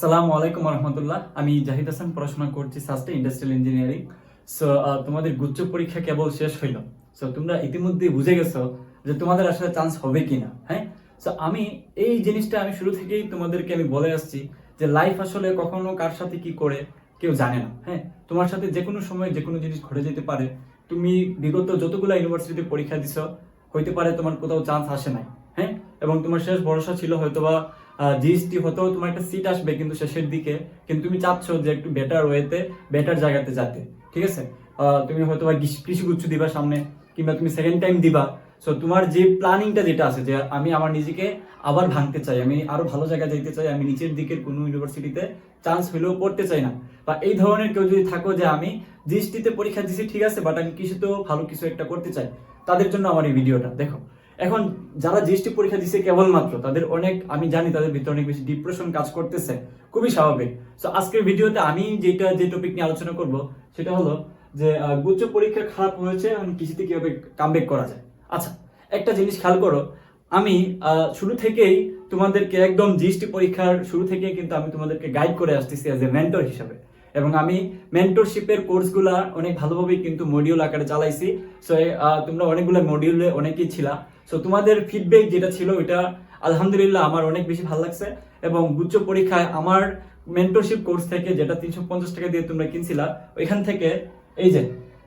আসসালামু আলাইকুম রহমতুল্লাহ আমি জাহিদ হাসান, পড়াশোনা করছি সাস্টে ইন্ডাস্ট্রিয়াল ইঞ্জিনিয়ারিং। সো তোমাদের গুচ্ছ পরীক্ষা কেবল শেষ হইল। সো তোমরা ইতিমধ্যে বুঝে গেছো যে তোমাদের আসলে চান্স হবে কিনা হ্যাঁ? সো আমি এই জিনিসটা আমি শুরু থেকেই তোমাদেরকে আমি বলে আসছি যে লাইফ আসলে কখনো কার সাথে কি করে কেউ জানে না হ্যাঁ? তোমার সাথে যে কোনো সময় যে কোনো জিনিস ঘটে যেতে পারে। তুমি বিগত যতগুলো ইউনিভার্সিটিতে পরীক্ষা দিছো, হইতে পারে তোমার কোথাও চান্স আসে নাই হ্যাঁ? এবং তোমার শেষ ভরসা ছিল হয়তোবা জিএসটি হতেও তোমার একটা সিট আসবে কিন্তু শেষের দিকে। কিন্তু তুমি চাচ্ছ যে একটু বেটার ওয়েতে বেটার জায়গাতে যাতে। ঠিক আছে? তুমি হয়তো বা কৃষি গুচ্ছ দিবা সামনে, কিংবা তুমি সেকেন্ড টাইম দিবা। সো তোমার যে প্ল্যানিংটা যেটা আছে, যে আমি আমার নিজেকে আবার ভাঙতে চাই, আমি আরও ভালো জায়গায় যাইতে চাই, আমি নিচের দিকের কোনো ইউনিভার্সিটিতে চান্স হলেও পড়তে চাই না। বা এই ধরনের কেউ যদি থাকো যে আমি জিএসটিতে পরীক্ষা দিছি, ঠিক আছে বাট আমি কৃষিতেও ভালো কিছু একটা করতে চাই, তাদের জন্য আমার এই ভিডিওটা দেখো এখন যারা জিএসটি পরীক্ষা দিছে কেবলমাত্র, তাদের অনেক, আমি জানি তাদের ভিতরে অনেক বেশি ডিপ্রেশন কাজ করতেছে, খুবই স্বাভাবিক। তো আজকের ভিডিওতে আমি যেটা, যে টপিক নিয়ে আলোচনা করব, সেটা হলো যে গুচ্ছ পরীক্ষা খারাপ হয়েছে, এখন কৃষিতে কীভাবে কামব্যাক করা যায়? আচ্ছা একটা জিনিস খেয়াল করো, আমি শুরু থেকেই তোমাদেরকে একদম জিএসটি পরীক্ষার শুরু থেকেই কিন্তু আমি তোমাদেরকে গাইড করে আসতেছি অ্যাজ এ মেন্টর হিসাবে। এবং আমি মেন্টরশিপের কোর্সগুলা অনেক ভালোভাবেই কিন্তু মডিউল আকারে চালাইছি। সো তোমরা অনেকগুলো মডিউলে অনেকেই ছিলা। সো তোমাদের ফিডব্যাক যেটা ছিল ওইটা আলহামদুলিল্লাহ আমার অনেক বেশি ভালো লাগছে এবং গুচ্ছ পরীক্ষায় আমার মেন্টরশিপ কোর্স থেকে যেটা তিনশো পঞ্চাশ টাকা দিয়ে তোমরা কিনছিলা, ওইখান থেকে এই যে,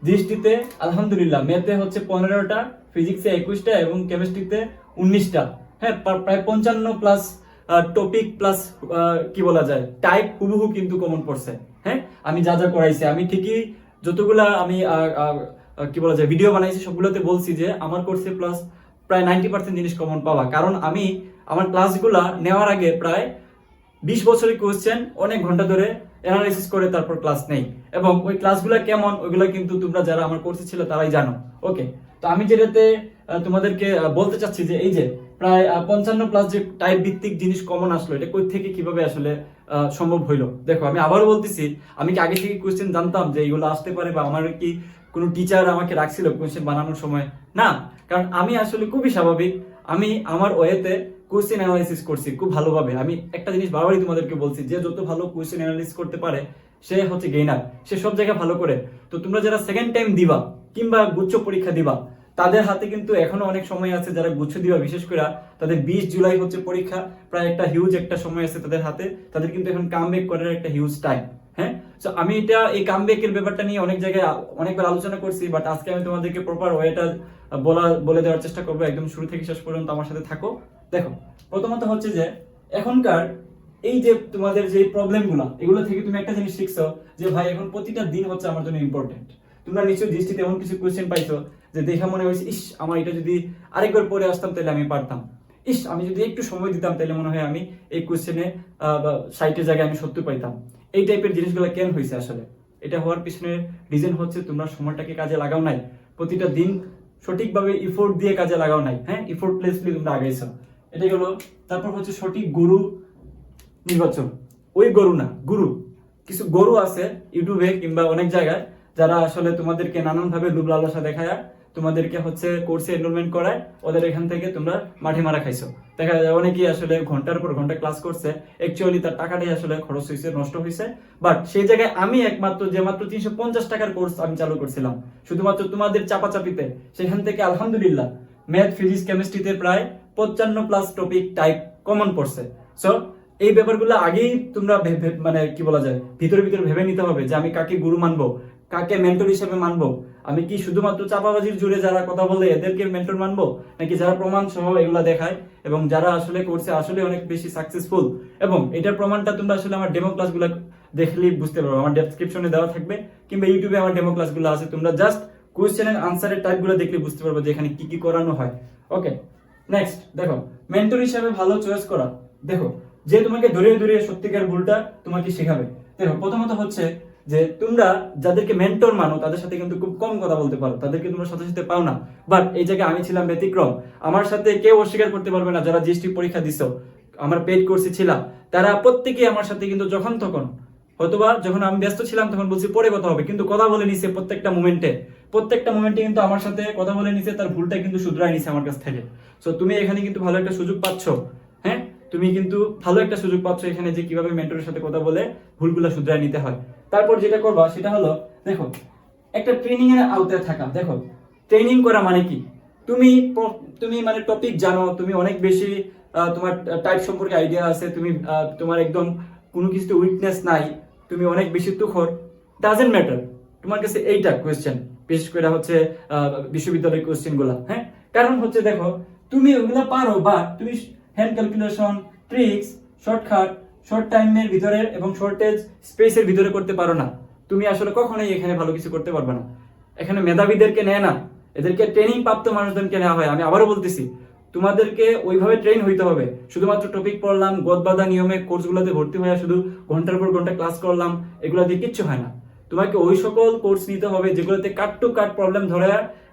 দৃষ্টিতে আলহামদুলিল্লাহ মেতে হচ্ছে পনেরোটা ফিজিক্সে একুশটা এবং কেমিস্ট্রিতে উনিশটা। হ্যাঁ প্রায় পঞ্চান্ন প্লাস টপিক প্লাস কি বলা যায় টাইপ হুবহু কিন্তু কমন পড়ছে। আমি যা যা করাইছি, আমি ঠিকই যতগুলা আমি কি বলা যায় ভিডিও বানাইছি, সবগুলোতে বলছি যে আমার কোর্সে প্লাস প্রায় নাইনটি পার্সেন্ট জিনিস কমন পাওয়া কারণ আমি আমার ক্লাসগুলা নেওয়ার আগে প্রায় বিশ বছরের কোয়েশ্চেন অনেক ঘণ্টা ধরে অ্যানালাইসিস করে তারপর ক্লাস নেই। এবং ওই ক্লাসগুলো কেমন, ওইগুলো কিন্তু তোমরা যারা আমার কোর্সে ছিল তারাই জানো। ওকে তো আমি যেটাতে তোমাদেরকে বলতে চাচ্ছি যে এই যে প্রায় পঞ্চান্ন প্লাস যে টাইপ ভিত্তিক জিনিস কমন আসলো, এটা কই থেকে কীভাবে আসলে সম্ভব হইল। দেখো, আমি আবারও বলতেছি, আমি কি আগে থেকে কোয়েশ্চেন জানতাম যে এইগুলো আসতে পারে বা আমার কি কোনো টিচার আমাকে রাখছিল কোয়েশ্চেন বানানোর সময়? না, কারণ আমি আসলে খুবই স্বাভাবিক। আমি আমার ওয়েতে কোয়েশ্চেন অ্যানালাইসিস করছি খুব ভালোভাবে। আমি একটা জিনিস বারবারই তোমাদেরকে বলছি, যে যত ভালো কোয়েশ্চেন অ্যানালাইসিস করতে পারে, সে হচ্ছে গেইনার সে সব জায়গায় ভালো করে। তো তোমরা যারা সেকেন্ড টাইম দিবা, কিংবা গুচ্ছ পরীক্ষা দিবা তাদের হাতে কিন্তু এখনও অনেক সময় আছে যারা গুচ্ছ দিবা, বিশেষ করে তাদের বিশ জুলাই হচ্ছে পরীক্ষা, প্রায় একটা হিউজ একটা সময় আছে তাদের হাতে। তাদের কিন্তু এখন কামব্যাক করার একটা হিউজ টাইম হ্যাঁ? তো আমি এটা, এই কামব্যাকের ব্যাপারটা নিয়ে অনেক জায়গায় অনেকবার আলোচনা করছি বাট আজকে আমি তোমাদেরকে প্রপার ওয়েটা বলা, বলে দেওয়ার চেষ্টা করব। একদম শুরু থেকে শেষ পর্যন্ত আমার সাথে থাকো। দেখো, প্রথমত হচ্ছে যে, এখনকার এই যে তোমাদের যে প্রবলেমগুলো এগুলো থেকে তুমি একটা জিনিস শিখছো যে, ভাই, এখন প্রতিটা দিন হচ্ছে আমার জন্য ইম্পর্টেন্ট তোমরা নিশ্চয়ই দৃষ্টিতে এমন কিছু কোয়েশ্চেন পাইছো যে দেখা মনে হয়েছে, ইস, আমার এটা যদি আরেকবার পরে আসতাম, তাহলে আমি পারতাম। ইস, আমি যদি একটু সময় দিতাম, তাহলে মনে হয় আমি এই কোয়েশ্চেনে সাইটের জায়গায় আমি সত্যি পাইতাম। এই টাইপের জিনিসগুলো কেন হয়েছে আসলে? এটা হওয়ার পিছনে রিজন হচ্ছে, তোমরা সময়টাকে কাজে লাগাও নাই। প্রতিটা দিন সঠিকভাবে ইফোর্ট দিয়ে কাজে লাগাও নাই হ্যাঁ? ইফোর্টলেসলি তোমরা আগাইছো। এটাই হলো, তারপর হচ্ছে সঠিক গুরু নির্বাচন। ওই গরু না, গুরু। কিছু গরু আছে, ইউটিউবে কিংবা অনেক জায়গায়, যারা আসলে তোমাদেরকে নানান ভাবে দেখায় তোমাদেরকে হচ্ছে কোর্সে এনরোলমেন্ট করায়, ওদের এখান থেকে তোমরা মাঠে মারা খাইছো। দেখা যায় অনেকেই আসলে ঘণ্টার পর ঘণ্টা ক্লাস করছে অ্যাকচুয়ালি তার টাকাটাই আসলে খরচ হয়েছে নষ্ট হয়েছে বাট সেই জায়গায় আমি একমাত্র, যে মাত্র তিনশো পঞ্চাশ টাকার কোর্স আমি চালু করছিলাম। শুধুমাত্র তোমাদের চাপাচাপিতে। সেখান থেকে আলহামদুলিল্লাহ ম্যাথ ফিজিক্স কেমিস্ট্রিতে প্রায় পঞ্চান্ন প্লাস টপিক টাইপ কমন পড়ছে। সো এই ব্যাপারগুলো আগেই তোমরা মানে কি বলা যায়, ভিতরে ভিতরে ভেবে নিতে হবে যে আমি কাকে গুরু মানবো। কাকে মেন্টর হিসেবে মানবো? আমি কি শুধুমাত্র চাপাবাজির জুড়ে যারা কথা বলে এদেরকে মেন্টর মানবো? নাকি যারা প্রমাণ সহ এগুলা দেখায়? এবং যারা আসলে করছে, আসলে অনেক বেশি সাকসেসফুল এবং এটার প্রমাণটা তোমরা আসলে আমার ডেমো ক্লাসগুলো দেখলেই বুঝতে পারবে। আমার ডেসক্রিপশনে দেওয়া থাকবে। কিংবা ইউটিউবে আমার ডেমো ক্লাসগুলো আছে। তোমরা জাস্ট কোয়েশ্চেনের আনসারের টাইপগুলো দেখলে বুঝতে পারবে যে এখানে কি কি করানো হয়। ওকে নেক্সট দেখো মেন্টর হিসাবে ভালো চয়েস করা। দেখো, যে তোমাকে ধরিয়ে ধরিয়ে সত্যিকার ভুলটা তোমাকে শেখাবে। দেখো, প্রথমত হচ্ছে যে তোমরা যাদেরকে মেন্টর মানো, তাদের সাথে কিন্তু খুব কম কথা বলতে পারো, তাদেরকে তোমরা সাথে সাথে পাও না। বাট এই জায়গায় আমি ছিলাম ব্যতিক্রম। আমার সাথে কেউ অস্বীকার করতে পারবে না যারা জিএসটি পরীক্ষা দিছো। আমার পেড কোর্সে ছিলাম তারা প্রত্যেকেই আমার সাথে কিন্তু যখন তখন, হয়তোবা যখন আমি ব্যস্ত ছিলাম তখন বলছি, পরে কথা হবে। কিন্তু কথা বলে নিছে প্রত্যেকটা মোমেন্টে প্রত্যেকটা মোমেন্টে কিন্তু আমার সাথে কথা বলে নিছে, তার ভুলটা কিন্তু শুধরাই নিছে আমার কাছ থেকে। সো তুমি এখানে কিন্তু ভালো একটা সুযোগ পাচ্ছ। হ্যাঁ? তুমি কিন্তু ভালো একটা সুযোগ পাচ্ছ এখানে যে কীভাবে মেন্টরের সাথে কথা বলে ভুলগুলো শুধরায় নিতে হয়। তারপর যেটা করবা সেটা হলো, দেখো, একটা ট্রেনিং এর আওতায় থাকা। দেখো ট্রেনিং করা মানে কি? তুমি তুমি মানে টপিক জানো, তুমি অনেক বেশি তোমার টাইপ সম্পর্কে আইডিয়া আছে, তুমি তোমার একদম কোনো কিছুতে উইকনেস নাই, তুমি অনেক বেশি তুখর। ডাজেন্ট ম্যাটার তোমার কাছে এইটা কোয়েশ্চেন বিশেষ করে হচ্ছে বিশ্ববিদ্যালয়ের কোয়েশ্চেনগুলা হ্যাঁ? কারণ হচ্ছে দেখো, তুমি ওগুলা পারো বা তুমি hand calculation tricks shortcut short টাইমের ভিতরে এবং শর্টেজ স্পেসের ভিতরে করতে পারো না। তুমি আসলে কখনোই এখানে ভালো কিছু করতে পারবে না। এখানে মেধাবীদেরকে নেয় না। এদেরকে ট্রেনিং প্রাপ্ত মানুষজনকে নেওয়া হয়। আমি আবারও বলতেছি, তোমাদেরকে ওইভাবে ট্রেন হইতে হবে। শুধুমাত্র টপিক পড়লাম, গদবাদা নিয়মে কোর্সগুলোতে ভর্তি হয়ে শুধু ঘণ্টার পর ঘণ্টা ক্লাস করলাম, এগুলো দিয়ে কিচ্ছু হয় না। তোমাকে ওই সকল কোর্স নিতে হবে যেগুলোতে কাট টু কাট প্রবলেম ধরে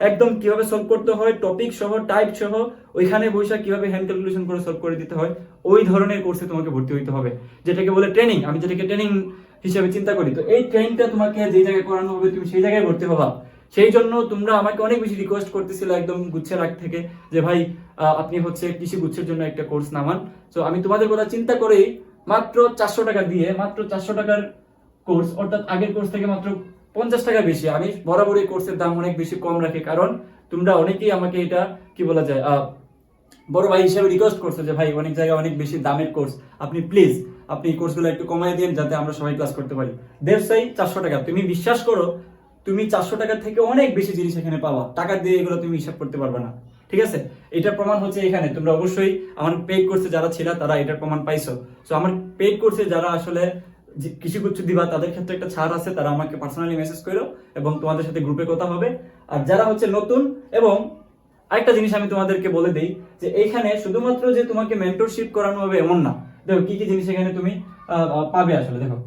একদম কীভাবে সলভ করতে হয় টপিক সহ টাইপ সহ, ওইখানে বৈশা কীভাবে হ্যান্ড ক্যালকুলেশন করে সলভ করে দিতে হয়, ওই ধরনের কোর্সে তোমাকে ভর্তি হইতে হবে। যেটাকে বলে ট্রেনিং আমি যেটাকে ট্রেনিং হিসেবে চিন্তা করি। তো এই ট্রেনিংটা তোমাকে যে জায়গায় করানো হবে, তুমি সেই জায়গায় ভর্তি হবা। সেই জন্য তোমরা আমাকে অনেক বেশি রিকোয়েস্ট করতেছিল একদম গুচ্ছের আগ থেকে যে, ভাই আপনি হচ্ছে কৃষি গুচ্ছের জন্য একটা কোর্স নামান। তো আমি তোমাদের কথা চিন্তা করেই মাত্র চারশো টাকা দিয়ে, মাত্র চারশো টাকার কোর্স, অর্থাৎ আগের কোর্স থেকে মাত্র পঞ্চাশ টাকা বেশি। আমি বরাবরই কোর্সের দাম অনেক বেশি কম রাখি, কারণ তোমরা অনেকেই আমাকে এটা, কি বলা যায় বড় ভাই হিসেবে রিকোয়েস্ট করছ যে, ভাই, অনেক জায়গায় অনেক বেশি দামের কোর্স, আপনি প্লিজ আপনি এই কোর্সগুলো একটু কমাই দিন যাতে আমরা সবাই ক্লাস করতে পারি। দেড়শাই চারশো টাকা। তুমি বিশ্বাস করো, তুমি চারশো টাকা থেকে অনেক বেশি জিনিস এখানে পাবা। টাকা দিয়ে এগুলো তুমি হিসাব করতে পারবে না। ঠিক আছে? এটা প্রমাণ হচ্ছে এখানে। তোমরা অবশ্যই আমার পেড কোর্সে যারা ছিল, তারা এটার প্রমাণ পাইছো। তো আমার পেড কোর্সে যারা আসলে কৃষিগুচ্ছ দিবা, তাদের ক্ষেত্রে একটা ছাড় আছে, তারা আমাকে পার্সোনালি মেসেজ করো এবং তোমাদের সাথে গ্রুপে কথা হবে। আর যারা হচ্ছে নতুন, এবং আরেকটা জিনিস আমি তোমাদেরকে বলে দিই, যে এইখানে শুধুমাত্র যে তোমাকে মেন্টরশিপ করানো হবে এমন না। দেখো, কি কি জিনিস এখানে তুমি পাবে আসলে, দেখো।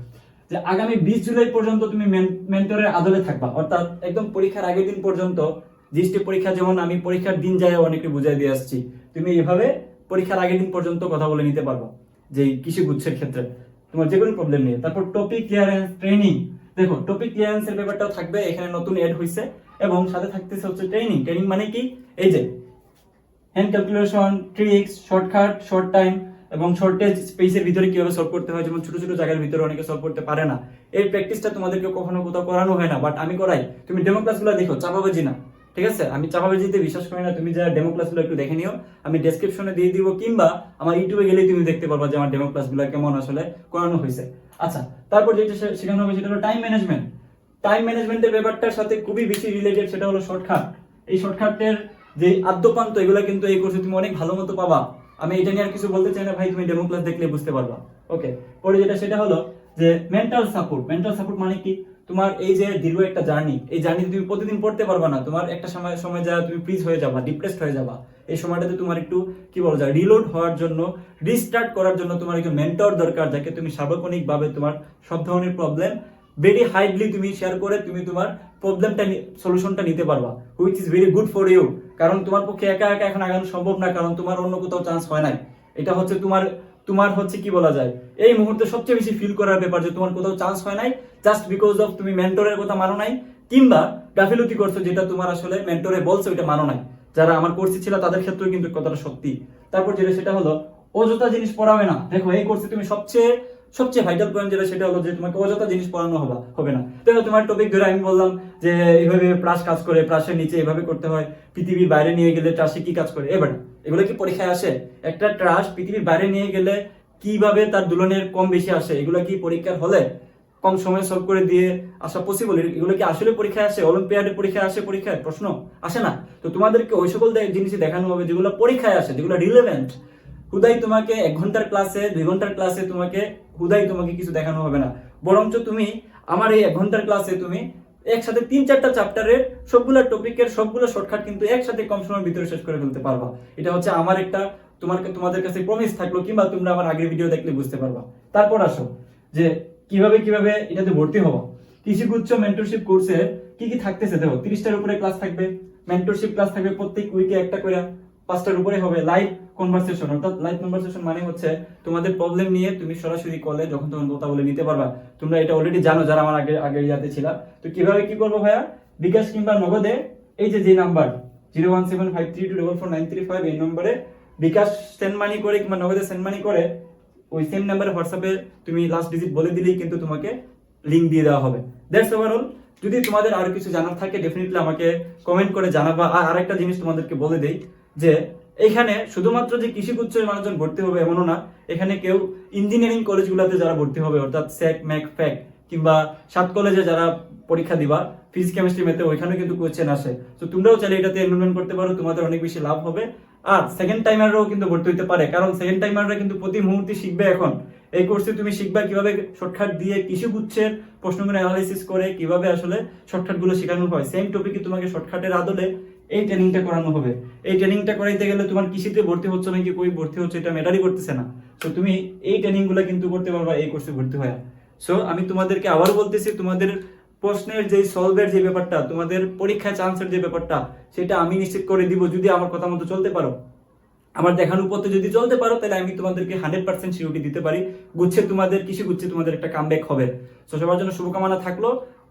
যে আগামী বিশ জুলাই পর্যন্ত তুমি মেন্টরের আদলে থাকবা। অর্থাৎ একদম পরীক্ষার আগের দিন পর্যন্ত, জিএসটি পরীক্ষা যেমন আমি পরীক্ষার দিন যায় অনেকে বুঝাই দিয়ে আসছি, তুমি এভাবে পরীক্ষার আগের দিন পর্যন্ত কথা বলে নিতে পারব, যে কৃষি গুচ্ছের ক্ষেত্রে। তোমার যে কোনো প্রবলেম নেই তারপর টপিক ক্লিয়ারেন্স ট্রেনিং দেখো টপিক ক্লিয়ারেন্স এর ব্যাপারটাও থাকবে, এখানে নতুন এড হয়েছে এবং সাথে থাকতেছে হচ্ছে ট্রেনিং ট্রেনিং মানে কি? এই যে hand calculation tricks shortcut short time এবং শর্টেজ স্পেসের ভিতরে কীভাবে সলভ করতে হয়? যেমন ছোট ছোট জায়গার ভিতরে অনেকে সলভ করতে পারে না। এই প্র্যাকটিসটা তোমাদেরকে কখনো কোথাও করানো হয় না বাট আমি করাই। তুমি ডেমো ক্লাসগুলো দেখো, চাপাবাজি না। ঠিক আছে? আমি চাপাবাজিতে বিশ্বাস করি না, তুমি যারা ডেমো ক্লাসগুলো একটু দেখে নিও। আমি ডেসক্রিপশনে দিয়ে দিব, কিংবা আমার ইউটিউবে গেলে তুমি দেখতে পারবা যে আমার ডেমো ক্লাসগুলো কেমন আসলে করানো হয়েছে। আচ্ছা তারপর যেটা শেখানো হবে সেটা হলো টাইম ম্যানেজমেন্ট টাইম ম্যানেজমেন্টের ব্যাপারটার সাথে খুবই বেশি রিলেটেড সেটা হলো শর্টকাট এই শর্টকাটের যে আদ্যপান্ত, এগুলো কিন্তু এই কোর্সে তুমি অনেক ভালো মতো পাবা। আমি এটা নিয়ে আর কিছু বলতে চাই না, ভাই, তুমি ডেমো ক্লাস দেখলে বুঝতে পারবা। ওকে পরে যেটা, সেটা হলো যে মেন্টাল সাপোর্ট মেন্টাল সাপোর্ট মানে কি? তোমার এই যে দীর্ঘ একটা জার্নি এই জার্নি তুমি প্রতিদিন পড়তে পারবা না। তোমার একটা সময় সময় যা তুমি ফ্রিজ হয়ে যাবা ডিপ্রেসড হয়ে যাবা। এই সময়টাতে তোমার একটু, কি বলা যায় রিলোড হওয়ার জন্য রিস্টার্ট করার জন্য তোমার একটু মেন্টর দরকার, যাকে তুমি সার্বক্ষণিকভাবে তোমার সব ধরনের প্রবলেম ভেরি হাইডলি তুমি শেয়ার করে তুমি তোমার প্রবলেমটা সলিউশনটা নিতে পারবা which is very good for you কারণ তোমার পক্ষে একা একা এখন আগানো সম্ভব না, কারণ তোমার অন্য কোথাও চান্স হয় নাই। এটা হচ্ছে তোমার তোমার হচ্ছে কি বলা যায়, এই মুহূর্তে সবচেয়ে বেশি ফিল করার ব্যাপার যে তোমার কোথাও চান্স হয় নাই জাস্ট বিকজ অফ তুমি মেন্টরের কথা মানো নাই, কিংবা গাফিলতি করছ যেটা তোমার আসলে মেন্টরে বলছো ওইটা মানো নাই। যারা আমার কোর্সে ছিল তাদের ক্ষেত্রেও কিন্তু কথাটা সত্যি। তারপর যেটা, সেটা হলো, অযথা জিনিস পড়াবে না। দেখো, এই কোর্সে তুমি সবচেয়ে সবচেয়ে ভাইটাল পয়েন্ট যেটা, সেটা হলো যে তোমাকে অযথা জিনিস পড়ানো হবে হবে না। দেখো, তোমার টপিক ধরে আমি বললাম যে এইভাবে প্রাস কাজ করে প্রাসের নিচে এভাবে করতে হয়, পৃথিবীর বাইরে নিয়ে গেলে ট্রাসে কি কাজ করে? এবার, এগুলো কি পরীক্ষায় আসে? একটা ট্রাস পৃথিবীর বাইরে নিয়ে গেলে কীভাবে তার দুলনের কম বেশি আসে? এগুলো কি পরীক্ষার হলে কম সময়ে সলভ করে দিয়ে আসা পসিবল এগুলো কি আসলে পরীক্ষায় আসে? অলিম্পিয়াডের পরীক্ষায় আসে পরীক্ষায়? প্রশ্ন, আসে না। তো তোমাদেরকে ওই সকল জিনিসই দেখানো হবে যেগুলো পরীক্ষায় আসে, যেগুলো রিলেভেন্ট হুদাই তোমাকে এক ঘণ্টার ক্লাসে দুই ঘণ্টার ক্লাসে তোমাকে হুদাই তোমাকে কিছু দেখানো হবে না। বরঞ্চ তুমি আমার এই এক ঘণ্টার ক্লাসে তুমি একসাথে তিন চারটা চ্যাপ্টারের সবগুলো টপিকের সবগুলো শর্টকাট কিন্তু একসাথে কম সময়ের ভিতরে শেষ করে ফেলতে পারবা। এটা হচ্ছে আমার একটা তোমার তোমাদের কাছে প্রমিস থাকল কিংবা তোমরা আমার আগের ভিডিও দেখলে বুঝতে পারবা। তারপর আসো, যে কীভাবে কীভাবে এটাতে ভর্তি হব। কৃষিগুচ্ছ মেন্টরশিপ কোর্সে কি কি থাকতেছে দেখো, তিরিশটার উপরে ক্লাস থাকবে মেন্টরশিপ ক্লাস থাকবে প্রত্যেক উইকে একটা করে পাঁচটার উপরে হবে লাইভ কনভারসেশন অর্থাৎ লাইভ কনভারসেশন মানে হচ্ছে তোমাদের প্রবলেম নিয়ে তুমি সরাসরি কলে যখন তখন কথা বলে নিতে পারবা, তোমরা এটা অলরেডি জানো যারা আমার আগে, আগের ইয়াতে ছিল। তো কীভাবে কি করব ভাইয়া? বিকাশ কিংবা নগদে এই যে যে number zero one seven five three two double four nine three five এই নম্বরে বিকাশ সেন্ড মানি করে কিংবা নগদে সেন্ড মানি করে, ওই সেম নাম্বারে হোয়াটসঅ্যাপে তুমি লাস্ট ডিজিট বলে দিলেই কিন্তু তোমাকে লিঙ্ক দিয়ে দেওয়া হবে। দ্যাটস ওভারঅল যদি তোমাদের আরও কিছু জানার থাকে ডেফিনেটলি আমাকে কমেন্ট করে জানাবা। আর আরেকটা জিনিস তোমাদেরকে বলে দেই যে এখানে শুধুমাত্র যে কৃষি উচ্চ মানুষজন ভর্তি হবে এমনও না, এখানে কেউ ইঞ্জিনিয়ারিং কলেজগুলোতে যারা ভর্তি হবে, অর্থাৎ স্যাক ম্যাক ফ্যাক কিংবা সাত কলেজে যারা পরীক্ষা দিবা ফিজিক্স কেমিস্ট্রি মেতে ওইখানেও কিন্তু কোয়েশ্চেন আসে। তো তোমরাও চাইলে এটাতে এনরোলমেন্ট করতে পারো, তোমাদের অনেক বেশি লাভ হবে। আর সেকেন্ড টাইমাররাও কিন্তু ভর্তি হতে পারে, কারণ সেকেন্ড টাইমাররা কিন্তু প্রতি মুহূর্তে শিখবে এখন। এই কোর্সে তুমি শিখবা কীভাবে শর্টকাট দিয়ে কৃষি গুচ্ছের প্রশ্নগুলো অ্যানালাইসিস করে, কীভাবে আসলে শর্টকাটগুলো শেখানো হয়। সেম টপিকে তোমাকে শর্টকাটের আদলে এই ট্রেনিংটা করানো হবে। এই ট্রেনিংটা করাইতে গেলে তোমার কৃষিতে ভর্তি হচ্ছে নাকি কই ভর্তি হচ্ছে এটা ম্যাটারই করতেছে না। তো তুমি এই ট্রেনিংগুলো কিন্তু করতে পারবা, এই কোর্সে ভর্তি হয়ে। সো আমি তোমাদেরকে আবারও বলতেছি, তোমাদের প্রশ্নের যে সলভের যে ব্যাপারটা, তোমাদের পরীক্ষা চান্সের যে ব্যাপারটা, সেটা আমি নিশ্চিত করে দিব যদি আমার কথা মতো চলতে পারো। আমার দেখানোর পথে যদি চলতে পারো, তাহলে আমি তোমাদেরকে হান্ড্রেড পার্সেন্ট সিউরিটি দিতে পারি। গুচ্ছে তোমাদের, কৃষি গুচ্ছে তোমাদের একটা কামব্যাক হবে। তো সবার জন্য শুভকামনা থাকল।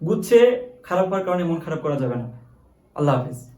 গুচ্ছে খারাপ হওয়ার কারণে মন খারাপ করা যাবে না। আল্লাহ হাফিজ।